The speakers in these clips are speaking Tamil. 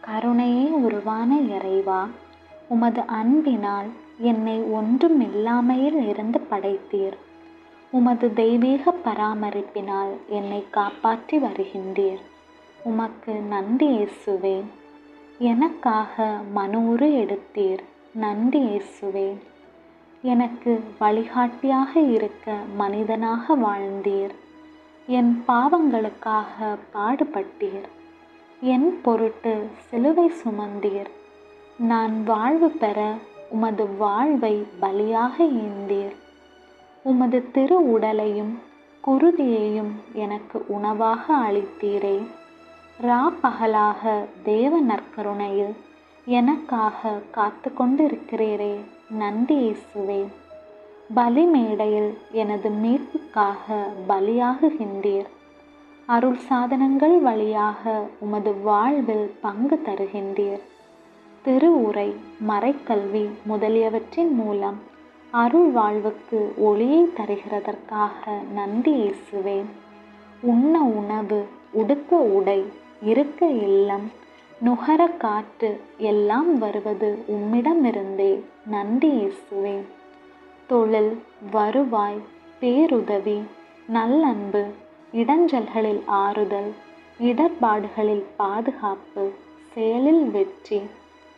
கருணையே உருவான இறைவா உமது அன்பினால் என்னை ஒன்றும் இல்லாமையில் இருந்து படைத்தீர். உமது தெய்வீக பராமரிப்பினால் என்னை காப்பாற்றி வருகின்றீர். உமக்கு நன்றி இயேசுவே. எனக்காக மனூறு எடுத்தீர். நன்றி இயேசுவே. எனக்கு வழிகாட்டியாக இருக்க மனிதனாக வாழ்ந்தீர். என் பாவங்களுக்காக பாடுபட்டீர். என் பொருட்டு சிலுவை சுமந்தீர். நான் வாழ்வு பெற உமது வாழ்வை பலியாக ஏந்தீர். உமது திரு உடலையும் குருதியையும் எனக்கு உணவாக அளித்தீரே. ரா பகலாக தேவ நற்கருணையில் எனக்காக காத்து கொண்டிருக்கிறீரே நன்றி இயேசுவே. பலி மேடையில் எனது மீட்புக்காக பலியாகுகின்றீர். அருள் சாதனங்கள் வழியாக உமது வாழ்வில் பங்கு தருகின்றீர். திருவுரை மறைக்கல்வி முதலியவற்றின் மூலம் அருள் வாழ்வுக்கு ஒளியை தருகிறதற்காக நன்றி இயேசுவே உண்ண உணவு உடுக்க உடை இருக்க இல்லம் நுகர காற்று எல்லாம் வருவது உம்மிடமிருந்தே நன்றி இயேசுவே தொழில் வருவாய் பேருதவி நல்லன்பு இடஞ்சல்களில் ஆறுதல் இடர்பாடுகளில் பாதுகாப்பு செயலில் வெற்றி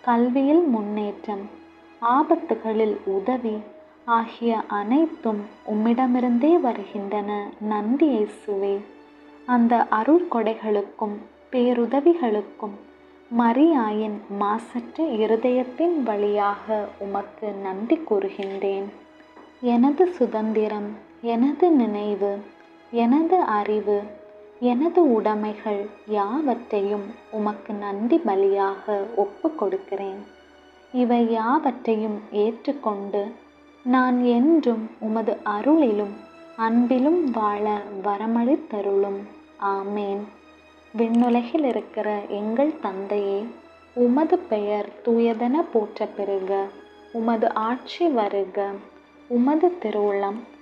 கல்வியில் முன்னேற்றம் ஆபத்துகளில் உதவி ஆகிய அனைத்தும் உம்மிடமிருந்தே வருகின்றன நன்றி இயேசுவே. அந்த அருள் கொடைகளுக்கும் பேருதவிகளுக்கும் மரியாயின் மாசற்ற இருதயத்தின் வழியாக உமக்கு நன்றி கூறுகின்றேன். எனது சுதந்திரம் எனது நினைவு எனது அறிவு எனது உடைமைகள் யாவற்றையும் உமக்கு நன்றி பலியாக ஒப்பு கொடுக்கிறேன். இவை யாவற்றையும் ஏற்றுக்கொண்டு நான் என்றும் உமது அருளிலும் அன்பிலும் வாழ வரமளித்தருளும். ஆமேன். விண்ணுலகில் இருக்கிற எங்கள் தந்தையே உமது பெயர் தூயதென போற்ற பெறுக உமது ஆட்சி வருக. உமது திருவுளம்